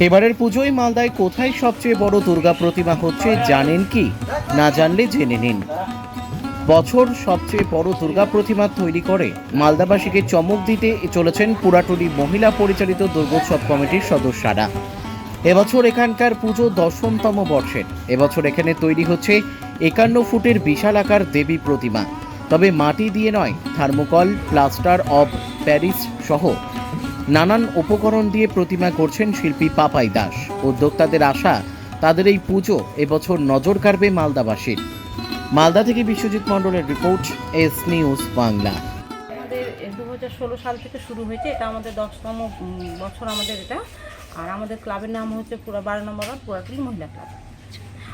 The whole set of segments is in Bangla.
এবারের পুজোয় মালদায় কোথায় সবচেয়ে বড় দুর্গা প্রতিমা হচ্ছে জানেন কি? না জানলে জেনে নিন। বছর সবচেয়ে বড় দুর্গা প্রতিমা তৈরি করে মালদাবাসীকে চমক দিতে চলেছেন পুরাটুলি মহিলা পরিচালিত দুর্গোৎসব কমিটির সদস্যরা। এবছর এখানকার পুজো দশমতম বর্ষের। এবছর এখানে তৈরি হচ্ছে একান্ন ফুটের বিশাল আকার দেবী প্রতিমা। তবে মাটি দিয়ে নয়, থার্মোকল, প্লাস্টার অব প্যারিস সহ নানান উপকরণ দিয়ে প্রতিমা করছেন শিল্পী পাপাই দাস। উদ্যোক্তাদের আশা তাদের এই পুজো এবছর নজর কাড়বে মালদাবাসীর। মালদা থেকে বিশ্বজিৎ মণ্ডলের রিপোর্ট এস নিউজ বাংলা। আমাদের দু হাজার ষোলো সাল থেকে শুরু হয়েছে এটা আমাদের দশতম বছর আমাদের এটা। আর আমাদের ক্লাবের নাম হচ্ছে পুরো বারো নম্বর পুরাটুলি মহিলা ক্লাব।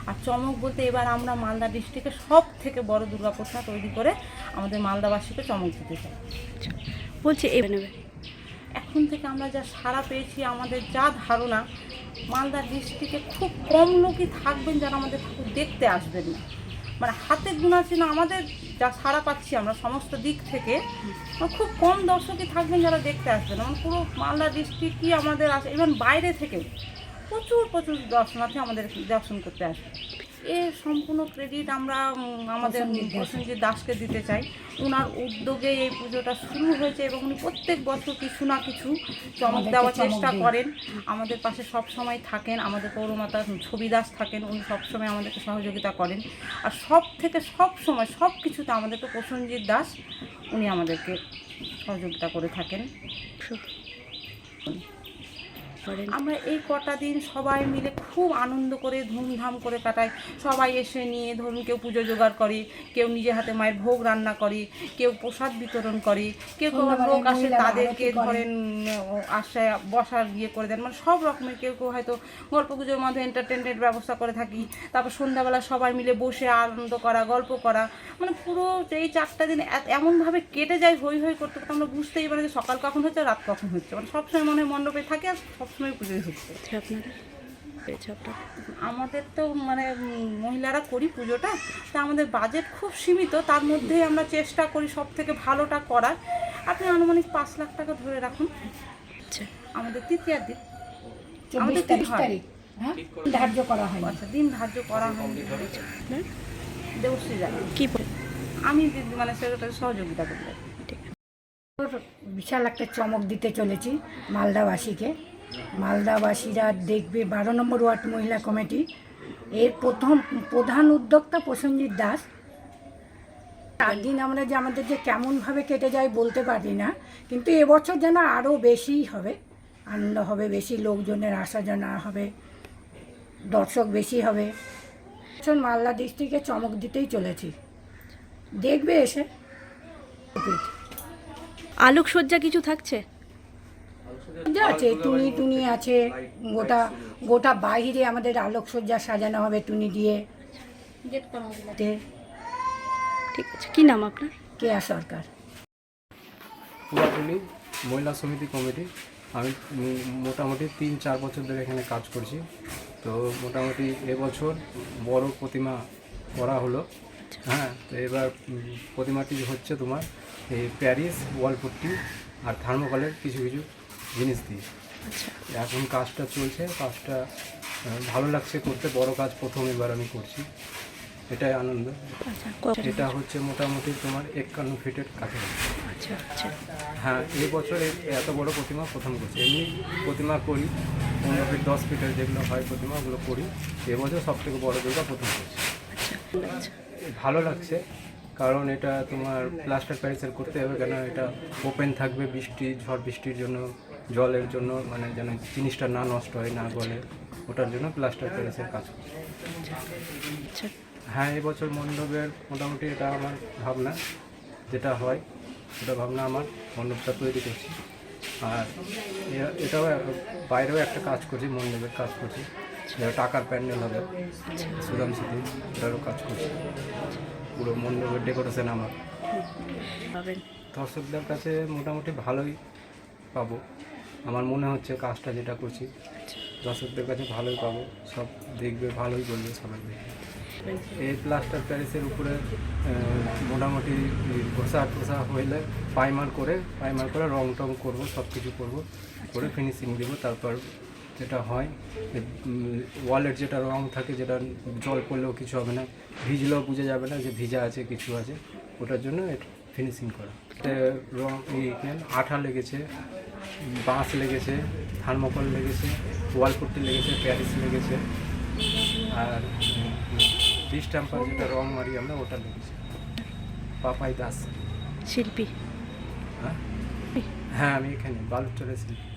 আর চমক বলতে এবার আমরা মালদা ডিস্ট্রিক্টে সব থেকে বড় দুর্গা প্রতিমা তৈরি করে আমাদের মালদাবাসীকে চমক দিতে চাই। বলছি এ নেবে। এখন থেকে আমরা যা সাড়া পেয়েছি, আমাদের যা ধারণা মালদা ডিস্ট্রিক্টে খুব কম লোকই থাকবেন যারা আমাদের ঠাকুর দেখতে আসবেন না। মানে হাতে গোনা ছিল আমাদের, যা সাড়া পাচ্ছি আমরা সমস্ত দিক থেকে। খুব কম দর্শকই থাকবেন যারা দেখতে আসবেন মানে পুরো মালদা ডিস্ট্রিক্টই আমাদের আসে ইভেন বাইরে থেকে প্রচুর প্রচুর দর্শনার্থী আমাদের দর্শন করতে আসবে। এর সম্পূর্ণ ক্রেডিট আমরা আমাদের প্রসেনজিৎ দাসকে দিতে চাই। ওনার উদ্যোগে এই পুজোটা শুরু হয়েছে এবং উনি প্রত্যেক বছর কিছু না কিছু চমক দেওয়ার চেষ্টা করেন। আমাদের পাশে সব সময় থাকেন আমাদের পৌরমাতা ছবি দাস থাকেন উনি সবসময় আমাদেরকে সহযোগিতা করেন। আর সব থেকে সব সময় সব কিছুতে আমাদেরকে প্রসেনজিৎ দাস উনি আমাদেরকে সহযোগিতা করে থাকেন। করেন। আমরা এই কটা দিন সবাই মিলে খুব আনন্দ করে ধুমধাম করে কাটাই। সবাই এসে নিয়ে ধরুন কেউ পুজো জোগাড় করে কেউ নিজে হাতে মায়ের ভোগ রান্না করে কেউ প্রসাদ বিতরণ করে কেউ কেউ লোক আসে তাদেরকে ধরেন আসে বসার ইয়ে করে দেন। মানে সব রকমের কেউ কেউ হয়তো গল্প পুজোর মধ্যে এন্টারটেনমেন্ট ব্যবস্থা করে থাকি। তারপর সন্ধ্যাবেলা সবাই মিলে বসে আনন্দ করা গল্প করা। মানে পুরো এই চারটা দিন এমনভাবে কেটে যায় হই হই করতে করতে আমরা বুঝতেই পারি যে সকাল কখন হচ্ছে রাত কখন হচ্ছে। মানে সবসময় মনে হয় মণ্ডপে থাকে আর সবসময় পুজোয় হচ্ছে। আচ্ছা আপনারা আমাদের তো মানে মহিলারা করি পুজোটা তা আমাদের বাজেট খুব সীমিত তার মধ্যেই আমরা চেষ্টা করি সব থেকে ভালোটা করার। আপনি আনুমানিক পাঁচ লাখ টাকা ধরে রাখুন। আচ্ছা। আমাদের তৃতীয়ার দিন। আমাদের তারিখ হ্যাঁ? ধার্য করা হয়নি। আচ্ছা দিন ধার্য করা হয়নি। আপনার দেবশ্রী জানি কি আমি দিদি মানে সেক্রেটারি সহযোগিতা করি বিশাল একটা চমক দিতে চলেছি মালদাবাসীকে। মালদাবাসীরা দেখবে বারো নম্বর ওয়ার্ড মহিলা কমিটি। এর প্রথম প্রধান উদ্যোক্তা প্রসেনজিৎ দাস। চার দিন আমরা যে আমাদের যে কেমনভাবে কেটে যায় বলতে পারি না, কিন্তু এবছর যেন আরও বেশি হবে, আনন্দ হবে, বেশি লোকজনের আসা জানা হবে, দর্শক বেশি হবে। এবছর মালদা ডিস্ট্রিক্টে চমক দিতেই চলেছি। দেখবে এসে। আলোকসজ্জা কিছু থাকছে? আছে টুনি টুনি আছে গোটা গোটা বাইরে আমাদের আলোকসজ্জা সাজানো হবে টুনি দিয়ে। ঠিক আছে কি নাম আপনার? কেয়া সরকার। মহিলা সমিতি কমিটি। আমি মোটামুটি তিন চার বছর ধরে এখানে কাজ করছি। তো মোটামুটি এবছর বড় প্রতিমা করা হলো। হ্যাঁ তো এবার প্রতিমাটি হচ্ছে তোমার এই প্যারিস ওয়ালপুট্টি আর থার্মোকলের কিছু কিছু জিনিস দিয়ে আচ্ছা। এখন কাজটা চলছে কাজটা ভালো লাগছে করতে বড় কাজ প্রথম এবার আমি করছি। এটাই আনন্দ। আচ্ছা এটা হচ্ছে মোটামুটি তোমার একান্ন ফিটের কাছাকাছি। আচ্ছা হ্যাঁ এই বছর এত বড় প্রতিমা প্রথম করছি। এমনি প্রতিমা করি পনেরো ফিট দশ ফিটের যেগুলো হয় প্রতিমা ওগুলো করি। এবছর সব থেকে বড় দুর্গা প্রথম করছি। ভালো লাগছে কারণ এটা তোমার প্লাস্টার প্যারিসের করতে হবে কেন? এটা ওপেন থাকবে বৃষ্টি ঝড় বৃষ্টির জন্য। জলের জন্য মানে যেন জিনিসটা না নষ্ট হয় না গলে ওটার জন্য প্লাস্টার প্যারিসের কাজ। করছি হ্যাঁ এবছর মণ্ডপের মোটামুটি এটা আমার ভাবনা যেটা হয় সেটা ভাবনা আমার মণ্ডপটা তৈরি করছি। আর এটাও বাইরেও একটা কাজ করছি মণ্ডপের কাজ করছি। যেটা টাকার প্যান্ডেল হবে সুদাম সিটি এটারও কাজ করছি। পুরো মণ্ডপের ডেকোরেশন আমার। দর্শকদের কাছে মোটামুটি ভালোই পাবো। আমার মনে হচ্ছে কাজটা যেটা করছি দর্শকদের কাছে ভালোই পাবো সব দেখবে ভালোই বলবে সবাই। দেখবে এই প্লাস্টার প্যারিসের উপরে মোটামুটি ঘষা টোসা হইলে পাইমার করে পাইমার করে রং টং করব সব কিছু করব করে ফিনিশিং দেবো তারপর যেটা হয় ওয়ালের যেটা রং থাকে যেটা জল পড়লেও কিছু হবে না ভিজলেও বোঝা যাবে না যে ভিজা আছে কিছু আছে ওটার জন্য ফিনিশিং করা। রং এই আঠা লেগেছে বাঁশ লেগেছে থার্মোকল লেগেছে ওয়ালপুটি লেগেছে প্যারিস লেগেছে আর ডিস্টাম্পার যেটা রং মারি আমরা ওটা লেগেছে। পাপাই দাস। শিল্পী। হ্যাঁ? হ্যাঁ আমি এখানে বালুচরে শিল্পী।